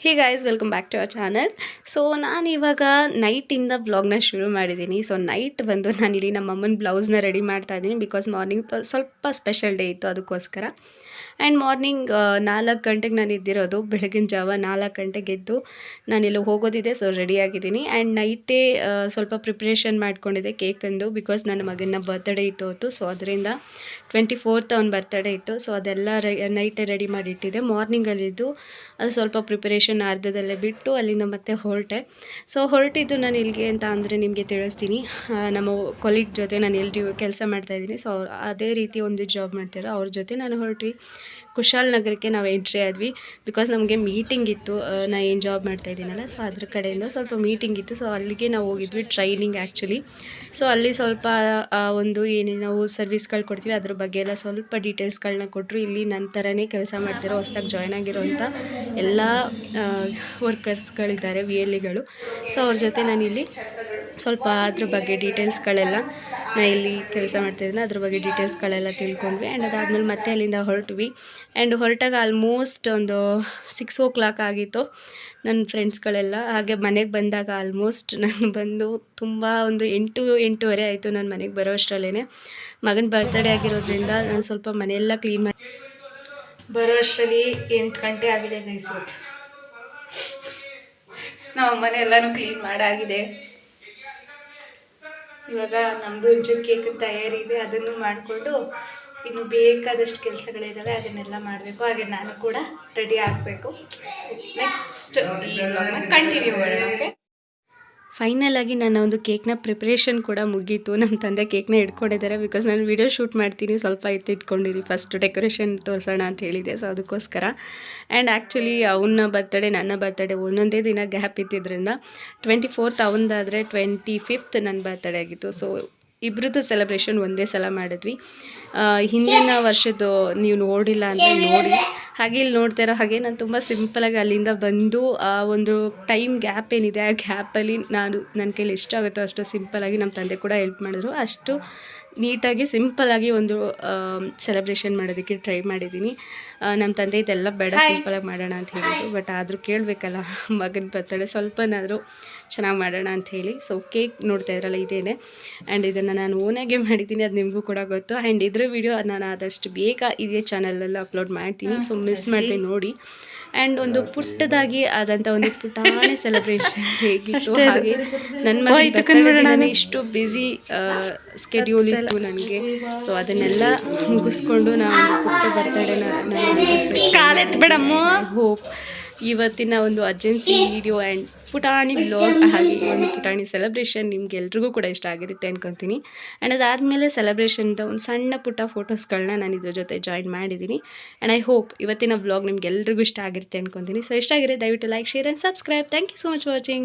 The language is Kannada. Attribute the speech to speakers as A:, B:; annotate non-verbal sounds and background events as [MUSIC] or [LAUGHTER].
A: Hey guys welcome back to our channel so ನಾನು ಇವಾಗ ನೈಟಿಂದ ಬ್ಲಾಗ್ನ ಶುರು ಮಾಡಿದ್ದೀನಿ ಸೊ ನೈಟ್ ಬಂದು ನಾನಿಲ್ಲಿ ನಮ್ಮ ಅಮ್ಮನ ಬ್ಲೌಸ್ನ ರೆಡಿ ಮಾಡ್ತಾ ಇದ್ದೀನಿ ಬಿಕಾಸ್ ಮಾರ್ನಿಂಗ್ ಸ್ವಲ್ಪ ಸ್ಪೆಷಲ್ ಡೇ ಇತ್ತು ಅದಕ್ಕೋಸ್ಕರ. ಆ್ಯಂಡ್ ಮಾರ್ನಿಂಗ್ ನಾಲ್ಕು ಗಂಟೆಗೆ ನಾನು ಇದ್ದಿರೋದು ಬೆಳಗಿನ ಜಾವ ನಾಲ್ಕು ಗಂಟೆಗೆ ಎದ್ದು ನಾನಿಲ್ಲಿ ಹೋಗೋದಿದೆ ಸೊ ರೆಡಿಯಾಗಿದ್ದೀನಿ ಆ್ಯಂಡ್ ನೈಟೇ ಸ್ವಲ್ಪ ಪ್ರಿಪ್ರೇಷನ್ ಮಾಡ್ಕೊಂಡಿದ್ದೆ ತಂದು ಬಿಕಾಸ್ ನನ್ನ ಮಗನ ಬರ್ತ್ಡೇ ಇತ್ತು ಅವತ್ತು ಸೊ ಅದರಿಂದ ಟ್ವೆಂಟಿ ಫೋರ್ತ್ ಅವ್ನ ಬರ್ತ್ಡೇ ಇತ್ತು. ಸೊ ಅದೆಲ್ಲ ರೆ ನೈಟೇ ರೆಡಿ ಮಾಡಿ ಇಟ್ಟಿದ್ದೆ ಮಾರ್ನಿಂಗಲ್ಲಿದ್ದು ಅದು ಸ್ವಲ್ಪ ಪ್ರಿಪರೇಷನ್ ಅರ್ಧದಲ್ಲೇ ಬಿಟ್ಟು ಅಲ್ಲಿಂದ ಮತ್ತೆ ಹೊರಟೆ. ಸೊ ಹೊರಟಿದ್ದು ನಾನು ಇಲ್ಲಿಗೆ ಅಂತ ಅಂದರೆ ನಿಮಗೆ ತಿಳಿಸ್ತೀನಿ. ನಮ್ಮ ಕೊಲೀಗ್ ಜೊತೆ ನಾನು ಎಲ್ಲಿ ಕೆಲಸ ಮಾಡ್ತಾಯಿದ್ದೀನಿ ಸೊ ಅದೇ ರೀತಿ ಒಂದು ಜಾಬ್ ಮಾಡ್ತಿರೋ ಅವ್ರ ಜೊತೆ ನಾನು ಹೊರಟ್ವಿ. ಕುಶಾಲ್ ನಗರಕ್ಕೆ ನಾವು ಎಂಟ್ರಿ ಆದ್ವಿ. ಬಿಕಾಸ್ ನಮಗೆ ಮೀಟಿಂಗ್ ಇತ್ತು ನಾ ಏನು ಜಾಬ್ ಮಾಡ್ತಾ ಇದ್ದೀನಲ್ಲ ಸೊ ಅದ್ರ ಕಡೆಯಿಂದ ಸ್ವಲ್ಪ ಮೀಟಿಂಗ್ ಇತ್ತು. ಸೊ ಅಲ್ಲಿಗೆ ನಾವು ಹೋಗಿದ್ವಿ ಟ್ರೈನಿಂಗ್ ಆ್ಯಕ್ಚುಲಿ ಸೊ ಅಲ್ಲಿ ಸ್ವಲ್ಪ ಒಂದು ಏನೇನು ನಾವು ಸರ್ವಿಸ್ಗಳು ಕೊಡ್ತೀವಿ, ಅದ್ರ ಬಗ್ಗೆ ಎಲ್ಲ ಸ್ವಲ್ಪ ಡೀಟೇಲ್ಸ್ಗಳನ್ನ ಕೊಟ್ಟರು ಇಲ್ಲಿ ನನ್ನ ಥರನೇ ಕೆಲಸ ಮಾಡ್ತಿರೋ, ಹೊಸ್ದಾಗಿ ಜಾಯ್ನ್ ಆಗಿರೋವಂಥ ಎಲ್ಲ ವರ್ಕರ್ಸ್ಗಳಿದ್ದಾರೆ ವಿ ಎಲ್ ಇಗಳು ಸೊ ಅವ್ರ ಜೊತೆ ನಾನಿಲ್ಲಿ ಸ್ವಲ್ಪ ಅದ್ರ ಬಗ್ಗೆ ಡೀಟೇಲ್ಸ್ಗಳೆಲ್ಲ ನಾ ಇಲ್ಲಿ ಕೆಲಸ ಮಾಡ್ತಾಯಿದ್ದೀನಿ ಅದ್ರ ಬಗ್ಗೆ ಡೀಟೇಲ್ಸ್ಗಳೆಲ್ಲ ತಿಳ್ಕೊಂಡ್ವಿ. ಆ್ಯಂಡ್ ಅದಾದಮೇಲೆ ಮತ್ತೆ ಅಲ್ಲಿಂದ ಹೊರಟ್ವಿ. ಆ್ಯಂಡ್ ಹೊರಟಾಗ ಆಲ್ಮೋಸ್ಟ್ ಒಂದು ಸಿಕ್ಸ್ ಓ ಕ್ಲಾಕ್ ಆಗಿತ್ತು ನನ್ನ ಫ್ರೆಂಡ್ಸ್ಗಳೆಲ್ಲ ಹಾಗೆ ಮನೆಗೆ ಬಂದಾಗ ಆಲ್ಮೋಸ್ಟ್ ನಾನು ಬಂದು ತುಂಬ ಒಂದು ಎಂಟು, ಎಂಟೂವರೆ ಆಯಿತು ನಾನು ಮನೆಗೆ ಬರೋ ಅಷ್ಟರಲ್ಲೇ ಮಗನ ಬರ್ತ್ಡೇ ಆಗಿರೋದ್ರಿಂದ ನಾನು ಸ್ವಲ್ಪ ಮನೆಯೆಲ್ಲ ಕ್ಲೀನ್ ಮಾಡಿ ಬರೋ ಅಷ್ಟರಲ್ಲಿ ಎಂಟು ಗಂಟೆ ಆಗಿದೆ ಗೈಸ್ ನಾವು ಮನೆಯೆಲ್ಲನೂ ಕ್ಲೀನ್ ಮಾಡಾಗಿದೆ. ಇವಾಗ ನಮ್ಮದು ಕೇಕ್ ತಯಾರಿ ಇದೆ, ಅದನ್ನು ಮಾಡಿಕೊಂಡು ಇನ್ನು ಬೇಕಾದಷ್ಟು ಕೆಲಸಗಳಿದ್ದಾವೆ ಅದನ್ನೆಲ್ಲ ಮಾಡಬೇಕು. ಹಾಗೆ ನಾನು ಕೂಡ ರೆಡಿ ಆಗಬೇಕು. ನೆಕ್ಸ್ಟ್ ಕಂಟಿನ್ಯೂ ಮಾಡೋಣ ಓಕೆ ಫೈನಲ್ ಆಗಿ ನನ್ನ ಒಂದು ಕೇಕ್ನ ಪ್ರಿಪ್ರೇಷನ್ ಕೂಡ ಮುಗೀತು. ನಮ್ಮ ತಂದೆ ಕೇಕ್ನ ಇಟ್ಕೊಂಡಿದ್ದಾರೆ ಬಿಕಾಸ್ ನಾನು ವಿಡಿಯೋ ಶೂಟ್ ಮಾಡ್ತೀನಿ. ಸ್ವಲ್ಪ ಎತ್ತು ಇಟ್ಕೊಂಡಿರಿ. ಫಸ್ಟ್ ಡೆಕೋರೇಷನ್ ತೋರಿಸೋಣ ಅಂತ ಹೇಳಿದೆ ಸೊ ಅದಕ್ಕೋಸ್ಕರ. ಆ್ಯಂಡ್ ಆ್ಯಕ್ಚುಲಿ ಅವನ ಬರ್ತಡೇ ನನ್ನ ಬರ್ತಡೇ ಒಂದೊಂದೇ ದಿನ ಗ್ಯಾಪ್ ಇದ್ದಿದ್ದರಿಂದ ಟ್ವೆಂಟಿ ಫೋರ್ತ್ ಅವನದಾದರೆ ಟ್ವೆಂಟಿ ಫಿಫ್ತ್ ನನ್ನ ಬರ್ತಡೇ ಆಗಿತ್ತು. ಸೊ ಇಬ್ರದ್ದು ಸೆಲೆಬ್ರೇಷನ್ ಒಂದೇ ಸಲ ಮಾಡಿದ್ವಿ. ಹಿಂದಿನ ವರ್ಷದ್ದು ನೀವು ನೋಡಿಲ್ಲ ಅಂದರೆ ನೋಡಿ. ಹಾಗೆ ಇಲ್ಲಿ ನೋಡ್ತಾ ಇರೋ ಹಾಗೆ ನಾನು ತುಂಬ ಸಿಂಪಲಾಗಿ ಅಲ್ಲಿಂದ ಬಂದು ಆ ಒಂದು ಟೈಮ್ ಗ್ಯಾಪ್ ಏನಿದೆ ಆ ಗ್ಯಾಪಲ್ಲಿ ನಾನು ನನ್ನ ಕೈಲಿ ಎಷ್ಟಾಗುತ್ತೋ ಅಷ್ಟು ಸಿಂಪಲಾಗಿ ನಮ್ಮ ತಂದೆ ಕೂಡ ಹೆಲ್ಪ್ ಮಾಡಿದ್ರು. ಅಷ್ಟು ನೀಟಾಗಿ ಸಿಂಪಲಾಗಿ ಒಂದು ಸೆಲೆಬ್ರೇಷನ್ ಮಾಡೋದಕ್ಕೆ ಟ್ರೈ ಮಾಡಿದ್ದೀನಿ. ನಮ್ಮ ತಂದೆ ಇದೆಲ್ಲ ಬೇಡ ಸಿಂಪಲಾಗಿ ಮಾಡೋಣ ಅಂತ ಹೇಳಿದ್ರು. ಬಟ್ ಆದರೂ ಕೇಳಬೇಕಲ್ಲ ಮಗನ ಬರ್ತಡೆ ಸ್ವಲ್ಪನಾದರೂ ಚೆನ್ನಾಗಿ ಮಾಡೋಣ ಅಂತ ಹೇಳಿ. ಸೊ ಕೇಕ್ ನೋಡ್ತಾ ಇದ್ರಲ್ಲ ಇದೇನೆ. ಆ್ಯಂಡ್ ಇದನ್ನು ನಾನು ಓನಾಗೆ ಮಾಡಿದ್ದೀನಿ ಅದು ನಿಮಗೂ ಕೂಡ ಗೊತ್ತು. ಆ್ಯಂಡ್ ಇದ್ರ ವಿಡಿಯೋ ನಾನು ಆದಷ್ಟು ಬೇಗ ಇದೇ ಚಾನಲಲ್ಲಿ ಅಪ್ಲೋಡ್ ಮಾಡ್ತೀನಿ. ಸೊ ಮಿಸ್ ಮಾಡ್ತೀನಿ ನೋಡಿ. ಆ್ಯಂಡ್ ಒಂದು ಪುಟ್ಟದಾಗಿ ಆದಂಥ ಒಂದು ಪುಟಾಣಿ [LAUGHS] ಸೆಲೆಬ್ರೇಷನ್ ಹೇಗಿತ್ತು ಹಾಗೆ ನನ್ನ ನಾನು. ಇಷ್ಟು ಬ್ಯುಸಿ ಸ್ಕೆಡ್ಯೂಲ್ ಇತ್ತು ನನಗೆ. ಸೊ ಅದನ್ನೆಲ್ಲ ಮುಗಿಸ್ಕೊಂಡು ನಾನು ಪುಟ್ಟ ಬರ್ತಡೇನ ಹೋಪ್ ಇವತ್ತಿನ ಒಂದು ಅರ್ಜೆನ್ಸಿ ವಿಡಿಯೋ ಆ್ಯಂಡ್ ಪುಟಾಣಿ ವ್ಲಾಗ್ ಹಾಗೆ ಒಂದು ಪುಟಾಣಿ ಸೆಲೆಬ್ರೇಷನ್ ನಿಮ್ಗೆ ಎಲ್ರಿಗೂ ಕೂಡ ಇಷ್ಟ ಆಗಿರುತ್ತೆ ಅನ್ಕೊತೀನಿ. ಆ್ಯಂಡ್ ಅದಾದಮೇಲೆ ಸೆಲೆಬ್ರೇಷನ್ದ ಒಂದು ಸಣ್ಣ ಪುಟ್ಟ ಫೋಟೋಸ್ಗಳನ್ನ ನಾನು ಇದ್ರ ಜೊತೆ ಜಾಯಿನ್ ಮಾಡಿದ್ದೀನಿ ಆ್ಯಂಡ್ ಐ ಹೋಪ್ ಇವತ್ತಿನ ಬ್ಲಾಗ್ ನಿಮ್ಗೆ ಎಲ್ರಿಗೂ ಇಷ್ಟ ಆಗಿರುತ್ತೆ ಅನ್ಕೊತೀನಿ. ಸೊ ಇಷ್ಟ ಆಗಿರೋ ದಯವಿಟ್ಟು like share and subscribe thank you so much watching